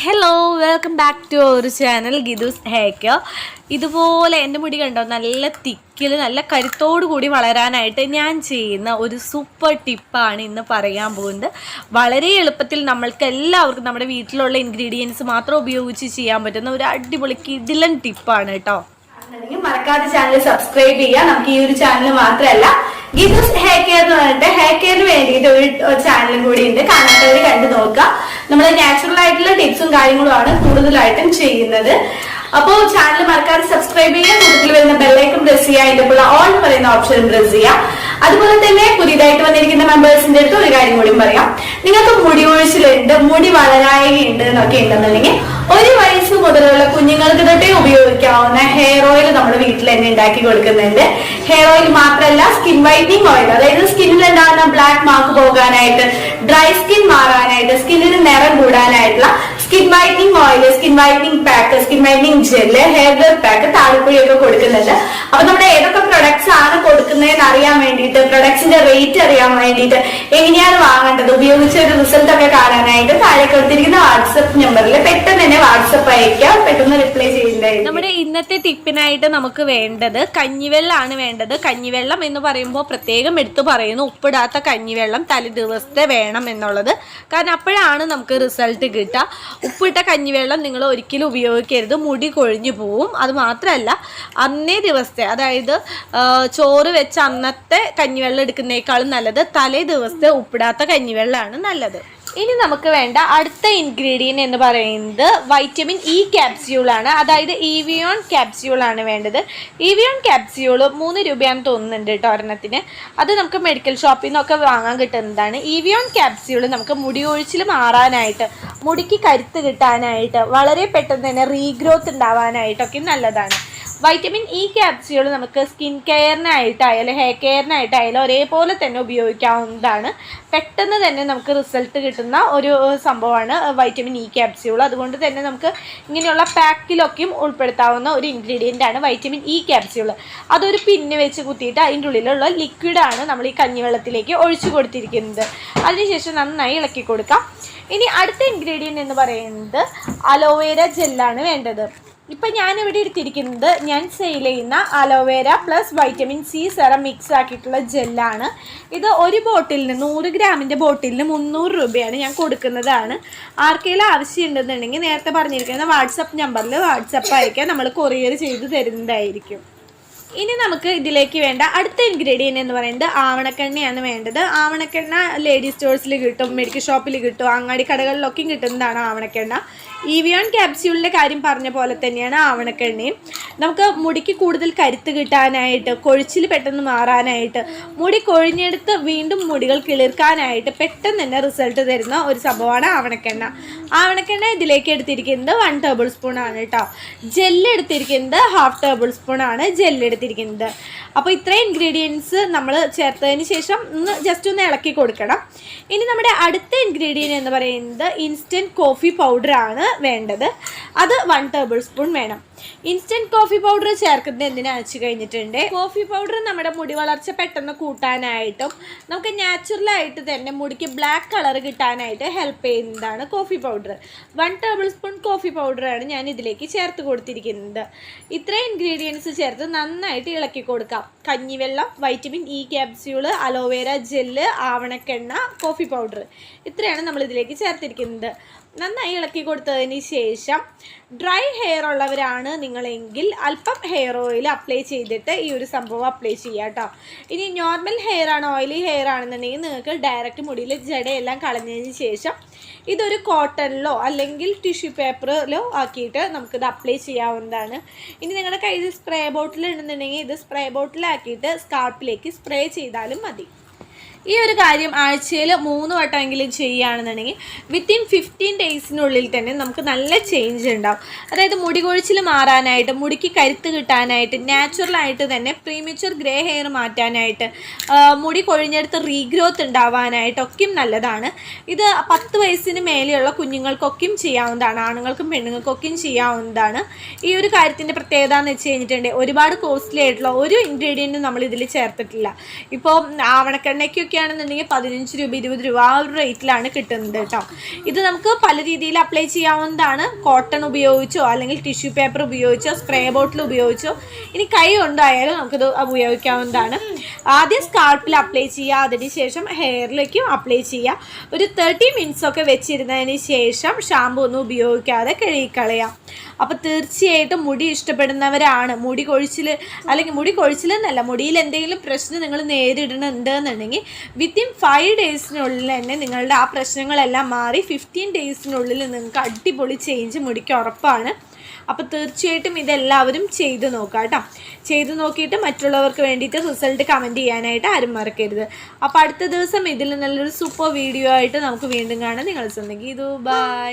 Hello welcome back to our channel Geethu's ഹേക്കോ ഇതുപോലെ എന്റെ മുടി കണ്ടോ? നല്ല തിക്കിൽ നല്ല കരുത്തോടു കൂടി വളരാനായിട്ട് ഞാൻ ചെയ്യുന്ന ഒരു സൂപ്പർ ടിപ്പാണ് ഇന്ന് പറയാൻ പോകുന്നത്. വളരെ എളുപ്പത്തിൽ നമ്മൾക്ക് എല്ലാവർക്കും നമ്മുടെ വീട്ടിലുള്ള ഇൻഗ്രീഡിയൻസ് മാത്രം ഉപയോഗിച്ച് ചെയ്യാൻ പറ്റുന്ന ഒരു അടിപൊളി കിടിലൻ ടിപ്പാണ് കേട്ടോ. മറക്കാതെ ചാനൽ സബ്സ്ക്രൈബ് ചെയ്യുക. നമുക്ക് ഈ ഒരു ചാനൽ മാത്രമല്ല ഗീതസ് ഹെയർ കെയർ എന്ന് പറഞ്ഞിട്ട് ഹെയർ കെയറിന് വേണ്ടിയിട്ട് ഒരു ചാനലും കൂടി ഉണ്ട്. കാണാത്തവർ കണ്ടു നോക്കുക. നമ്മൾ നാച്ചുറൽ ആയിട്ടുള്ള ടിപ്സും കാര്യങ്ങളുമാണ് കൂടുതലായിട്ടും ചെയ്യുന്നത്. അപ്പോൾ ചാനൽ മറക്കാതെ സബ്സ്ക്രൈബ് ചെയ്യുക കൂട്ടത്തിൽ വരുന്ന ബെല്ലൈക്കൺ പ്രസ് ചെയ്യുക അതിന്റെ ഓൺ പറയുന്ന ഓപ്ഷൻ പ്രസ് ചെയ്യുക. അതുപോലെ തന്നെ പുതിയതായിട്ട് വന്നിരിക്കുന്ന മെമ്പേഴ്സിന്റെ അടുത്ത് ഒരു കാര്യം കൂടി പറയാം. നിങ്ങൾക്ക് മുടി ഒഴിച്ചിലുണ്ട് മുടി വളരായുണ്ട് എന്നൊക്കെ ഉണ്ടെന്നുണ്ടെങ്കിൽ ഒരു വയസ്സ് മുതലുള്ള കുഞ്ഞുങ്ങൾക്ക് തൊട്ടേ ഉപയോഗിക്കാവുന്ന ഹെയർ ഓയിൽ നമ്മുടെ വീട്ടിൽ തന്നെ ഉണ്ടാക്കി കൊടുക്കുന്നുണ്ട്. ഹെയർ ഓയിൽ മാത്രമല്ല സ്കിൻ വൈറ്റനിങ് ഓയിൽ അതായത് സ്കിന്നിൽ ഉണ്ടാകുന്ന ബ്ലാക്ക് മാർക്ക് പോകാനായിട്ട് ഡ്രൈ സ്കിൻ മാറാനായിട്ട് സ്കിന്നിന് നിറം കൂടാനായിട്ടുള്ള skin whitening oil skin whitening pack skin whitening gel hair growth pack താഴെക്കുഴിയൊക്കെ കൊടുക്കുന്നുണ്ട്. അപ്പൊ നമ്മുടെ ഏതൊക്കെ കൊടുക്കുന്നതെന്ന് അറിയാൻ വേണ്ടിയിട്ട് പ്രൊഡക്ട്സിന്റെ റേറ്റ് അറിയാൻ വേണ്ടിയിട്ട് എങ്ങനെയാണ് വാങ്ങേണ്ടത്? ഉപയോഗിച്ച ഒരു റിസൾട്ട് ഒക്കെ കാണാനായിട്ട് താഴെ കൊടുത്തിരിക്കുന്ന വാട്സപ്പ് നമ്പറിൽ പെട്ടെന്ന് തന്നെ വാട്സപ്പ് അയക്കാം പെട്ടെന്ന് റിപ്ലൈ ചെയ്യുന്നതായിരിക്കും നമ്മുടെ ഇന്നത്തെ ടിപ്പിനായിട്ട് നമുക്ക് വേണ്ടത് കഞ്ഞിവെള്ളമാണ് വേണ്ടത്. കഞ്ഞിവെള്ളം എന്ന് പറയുമ്പോൾ പ്രത്യേകം എടുത്തു പറയുന്നു ഉപ്പിടാത്ത കഞ്ഞിവെള്ളം തലേ ദിവസത്തെ വേണം എന്നുള്ളത്. കാരണം അപ്പോഴാണ് നമുക്ക് റിസൾട്ട് കിട്ടുക. ഉപ്പിട്ട കഞ്ഞിവെള്ളം നിങ്ങൾ ഒരിക്കലും ഉപയോഗിക്കരുത്. മുടി കൊഴിഞ്ഞു പോവും. അത് മാത്രമല്ല അന്നേ ദിവസത്തെ അതായത് ചോറ് വെച്ച അന്നത്തെ കഞ്ഞിവെള്ളം എടുക്കുന്നേക്കാളും നല്ലത് തലേ ദിവസത്തെ ഉപ്പിടാത്ത കഞ്ഞിവെള്ളമാണ് നല്ലത്. ഇനി നമുക്ക് വേണ്ട അടുത്ത ഇൻഗ്രീഡിയന്റ് എന്ന് പറയുന്നത് വൈറ്റമിൻ ഇ ക്യാപ്സ്യൂളാണ് അതായത് ഇവിയോൺ ക്യാപ്സ്യൂളാണ് വേണ്ടത്. ഇവിയോൺ ക്യാപ്സ്യൂൾ മൂന്ന് രൂപയാണെന്ന് തോന്നുന്നുണ്ട് കേട്ടോ ഒരെണ്ണത്തിന്. അത് നമുക്ക് മെഡിക്കൽ ഷോപ്പിൽ നിന്നൊക്കെ വാങ്ങാൻ കിട്ടുന്നതാണ്. ഇവിയോൺ ക്യാപ്സ്യൂൾ നമുക്ക് മുടി ഒഴിച്ചിൽ മാറാനായിട്ട് മുടിക്ക് കരുത്ത് കിട്ടാനായിട്ട് വളരെ പെട്ടെന്ന് തന്നെ റീഗ്രോത്ത് ഉണ്ടാവാനായിട്ടൊക്കെ നല്ലതാണ്. വൈറ്റമിൻ ഇ ക്യാപ്സ്യൂൾ നമുക്ക് സ്കിൻ കെയറിനായിട്ടായാലും ഹെയർ കെയറിനായിട്ടായാലും ഒരേപോലെ തന്നെ ഉപയോഗിക്കാവുന്നതാണ്. പെട്ടെന്ന് തന്നെ നമുക്ക് റിസൾട്ട് കിട്ടുന്ന ഒരു സംഭവമാണ് വൈറ്റമിൻ ഇ ക്യാപ്സ്യൂൾ അതുകൊണ്ട് തന്നെ നമുക്ക് ഇങ്ങനെയുള്ള പാക്കിലൊക്കെയും ഉൾപ്പെടുത്താവുന്ന ഒരു ഇൻഗ്രീഡിയന്റ് ആണ് വൈറ്റമിൻ ഇ ക്യാപ്സ്യൂൾ അതൊരു പിന്ന് വെച്ച് കുത്തിയിട്ട് അതിന്റെ ഉള്ളിലുള്ള ലിക്വിഡാണ് നമ്മൾ ഈ കഞ്ഞിവെള്ളത്തിലേക്ക് ഒഴിച്ചു കൊടുത്തിരിക്കുന്നത്. അതിനുശേഷം നന്നായി ഇളക്കി കൊടുക്കാം. ഇനി അടുത്ത ഇൻഗ്രീഡിയന്റ് എന്ന് പറയുന്നത് അലോവേര ജെല്ലാണ് വേണ്ടത്. ഇപ്പം ഞാനിവിടെ എടുത്തിരിക്കുന്നത് ഞാൻ സെയിൽ ചെയ്യുന്ന aloe vera plus vitamin C serum mix ആക്കിയിട്ടുള്ള ജെല്ലാണ് ഇത് ഒരു ബോട്ടിലിന് നൂറ് ഗ്രാമിന്റെ ബോട്ടിലിന് മുന്നൂറ് രൂപയാണ് ഞാൻ കൊടുക്കുന്നതാണ്. ആർക്കെങ്കിലും ആവശ്യമുണ്ടെന്നുണ്ടെങ്കിൽ നേരത്തെ പറഞ്ഞിരിക്കുന്ന വാട്സപ്പ് നമ്പറിൽ വാട്സപ്പ് അയക്കാൻ നമ്മൾ കൊറിയർ ചെയ്ത് തരുന്നതായിരിക്കും. ഇനി നമുക്ക് ഇതിലേക്ക് വേണ്ട അടുത്ത ഇൻഗ്രീഡിയന്റ് എന്ന് പറയുന്നത് ആവണക്കെണ്ണയാണ് വേണ്ടത്. ആവണക്കെണ്ണ ലേഡീസ് സ്റ്റോഴ്സിൽ കിട്ടും മെഡിക്കൽ ഷോപ്പിൽ കിട്ടും അങ്ങാടി കടകളിലൊക്കെയും കിട്ടുന്നതാണ് ആവണക്കെണ്ണ. ഇവിയോൺ ക്യാപ്സ്യൂളിന്റെ കാര്യം പറഞ്ഞ പോലെ തന്നെയാണ് ആവണക്കെണ്ണയും. നമുക്ക് മുടിക്ക് കൂടുതൽ കരുത്ത് കിട്ടാനായിട്ട് കൊഴിച്ചിൽ പെട്ടെന്ന് മാറാനായിട്ട് മുടി കൊഴിഞ്ഞെടുത്ത് വീണ്ടും മുടികൾ കിളിർക്കാനായിട്ട് പെട്ടെന്ന് തന്നെ റിസൾട്ട് തരുന്ന ഒരു സംഭവമാണ് ആവണക്കെണ്ണ. ആവണക്കെണ്ണ ഇതിലേക്ക് എടുത്തിരിക്കുന്നത് വൺ ടേബിൾ സ്പൂൺ ആണ് കേട്ടോ ജെല്ല് എടുത്തിരിക്കുന്നത് ഹാഫ് ടേബിൾ സ്പൂൺ ആണ് ജെല്ല് അപ്പോൾ ഇത്രയും ഇൻഗ്രീഡിയൻസ് നമ്മൾ ചേർത്തതിന് ശേഷം ഒന്ന് ജസ്റ്റ് ഒന്ന് ഇളക്കി കൊടുക്കണം. ഇനി നമ്മുടെ അടുത്ത ഇൻഗ്രീഡിയന്റ് എന്ന് പറയുന്നത് ഇൻസ്റ്റന്റ് കോഫി പൗഡർ ആണ്. വേണ്ടത്. അത് വൺ ടേബിൾ സ്പൂൺ വേണം. ഇൻസ്റ്റന്റ് കോഫി പൗഡർ ചേർക്കുന്നത് എന്തിനാ വെച്ച് കഴിഞ്ഞിട്ടുണ്ട്? കോഫി പൗഡർ നമ്മുടെ മുടി വളർച്ച പെട്ടെന്ന് കൂട്ടാനായിട്ടും നമുക്ക് നാച്ചുറലായിട്ട് തന്നെ മുടിക്ക് ബ്ലാക്ക് കളർ കിട്ടാനായിട്ട് ഹെൽപ്പ് ചെയ്യുന്നതാണ് coffee powder one tablespoon coffee പൗഡറാണ് ഞാൻ ഇതിലേക്ക് ചേർത്ത് കൊടുത്തിരിക്കുന്നത്. ഇത്രയും ഇൻഗ്രീഡിയൻസ് ചേർത്ത് നന്നായിട്ട് ഇളക്കി കൊടുക്കാം. കഞ്ഞിവെള്ളം vitamin E capsule aloe vera gel ആവണക്കെണ്ണ coffee powder ഇത്രയാണ് നമ്മൾ ഇതിലേക്ക് ചേർത്തിരിക്കുന്നത്. നന്നായി ഇളക്കി കൊടുത്തതിന് ശേഷം ഡ്രൈ ഹെയർ ഉള്ളവരാണ് നിങ്ങളെങ്കിൽ അല്പം ഹെയർ ഓയിൽ അപ്ലൈ ചെയ്തിട്ട് ഈ ഒരു സംഭവം അപ്ലൈ ചെയ്യുക കേട്ടോ ഇനി നോർമൽ ഹെയർ ആണ് ഓയിലി ഹെയർ ആണെന്നുണ്ടെങ്കിൽ നിങ്ങൾക്ക് ഡയറക്റ്റ് മുടിയിൽ ജടയെല്ലാം കളഞ്ഞതിന് ശേഷം ഇതൊരു കോട്ടണിലോ അല്ലെങ്കിൽ ടിഷ്യൂ പേപ്പറിലോ ആക്കിയിട്ട് നമുക്കിത് അപ്ലൈ ചെയ്യാവുന്നതാണ്. ഇനി നിങ്ങളുടെ കയ്യിൽ സ്പ്രേ ബോട്ടിൽ ഉണ്ടെന്നുണ്ടെങ്കിൽ ഇത് സ്പ്രേ ബോട്ടിലാക്കിയിട്ട് സ്കാർപ്പിലേക്ക് സ്പ്രേ ചെയ്താലും മതി. ഈ ഒരു കാര്യം ആഴ്ചയിൽ മൂന്ന് വട്ടമെങ്കിലും ചെയ്യുകയാണെന്നുണ്ടെങ്കിൽ വിത്തിൻ ഫിഫ്റ്റീൻ ഡേയ്സിനുള്ളിൽ തന്നെ നമുക്ക് നല്ല ചേഞ്ച് ഉണ്ടാവും. അതായത് മുടി കൊഴിച്ചിൽ മാറാനായിട്ട് മുടിക്ക് കരുത്ത് കിട്ടാനായിട്ട് നാച്ചുറലായിട്ട് തന്നെ പ്രീമിച്ചർ ഗ്രേ ഹെയർ മാറ്റാനായിട്ട് മുടി കൊഴിഞ്ഞെടുത്ത് റീഗ്രോത്ത് ഉണ്ടാവാനായിട്ടൊക്കെയും നല്ലതാണ്. ഇത് പത്ത് വയസ്സിന് മേലെയുള്ള കുഞ്ഞുങ്ങൾക്കൊക്കെയും ചെയ്യാവുന്നതാണ് ആണുങ്ങൾക്കും പെണ്ണുങ്ങൾക്കൊക്കെയും ചെയ്യാവുന്നതാണ്. ഈ ഒരു കാര്യത്തിന്റെ പ്രത്യേകത എന്ന് വെച്ച് കഴിഞ്ഞിട്ടുണ്ടെങ്കിൽ ഒരുപാട് കോസ്റ്റ്ലി ആയിട്ടുള്ള ഒരു ഇൻഗ്രീഡിയന്റും നമ്മൾ ഇതിൽ ചേർത്തിട്ടില്ല. ഇപ്പോൾ ആവണക്കെണ്ണയ്ക്കൊക്കെ ഉപയോഗിക്കുകയാണെന്നുണ്ടെങ്കിൽ പതിനഞ്ച് രൂപ ഇരുപത് രൂപ ആ ഒരു റേറ്റിലാണ് കിട്ടുന്നത് കേട്ടോ. ഇത് നമുക്ക് പല രീതിയിൽ അപ്ലൈ ചെയ്യാവുന്നതാണ്. കോട്ടൺ ഉപയോഗിച്ചോ അല്ലെങ്കിൽ ടിഷ്യൂ പേപ്പർ ഉപയോഗിച്ചോ സ്പ്രേ ബോട്ടിൽ ഉപയോഗിച്ചോ ഇനി കൈ കൊണ്ടായാലും നമുക്കിത് ഉപയോഗിക്കാവുന്നതാണ്. ആദ്യം സ്കാൾപ്പിൽ അപ്ലൈ ചെയ്യുക അതിനുശേഷം ഹെയറിലേക്കും അപ്ലൈ ചെയ്യുക. ഒരു തേർട്ടി മിനിറ്റ്സ് ഒക്കെ വെച്ചിരുന്നതിന് ശേഷം ഷാമ്പു ഒന്നും ഉപയോഗിക്കാതെ കഴുകിക്കളയാം അപ്പോൾ തീർച്ചയായിട്ടും മുടി ഇഷ്ടപ്പെടുന്നവരാണ്. മുടി കൊഴിച്ചിൽ അല്ലെങ്കിൽ മുടി കൊഴിച്ചിലെന്നല്ല മുടിയിൽ എന്തെങ്കിലും പ്രശ്നം നിങ്ങൾ നേരിടുന്നുണ്ട് എന്നുണ്ടെങ്കിൽ വിത്തിൻ ഫൈവ് ഡേയ്സിനുള്ളിൽ തന്നെ നിങ്ങളുടെ ആ പ്രശ്നങ്ങളെല്ലാം മാറി ഫിഫ്റ്റീൻ ഡേയ്സിനുള്ളിൽ നിങ്ങൾക്ക് അടിപൊളി ചേഞ്ച് മുടിക്ക് ഉറപ്പാണ്. അപ്പോൾ തീർച്ചയായിട്ടും ഇതെല്ലാവരും ചെയ്ത് നോക്കുക കേട്ടോ. ചെയ്ത് നോക്കിയിട്ട് മറ്റുള്ളവർക്ക് വേണ്ടിയിട്ട് റിസൾട്ട് കമന്റ് ചെയ്യാനായിട്ട് ആരും മറക്കരുത്. അപ്പോൾ അടുത്ത ദിവസം ഇതിൽ നല്ലൊരു സൂപ്പർ വീഡിയോ ആയിട്ട് നമുക്ക് വീണ്ടും കാണാം. നിങ്ങൾ സ്വന്തം ഗീതു ബൈ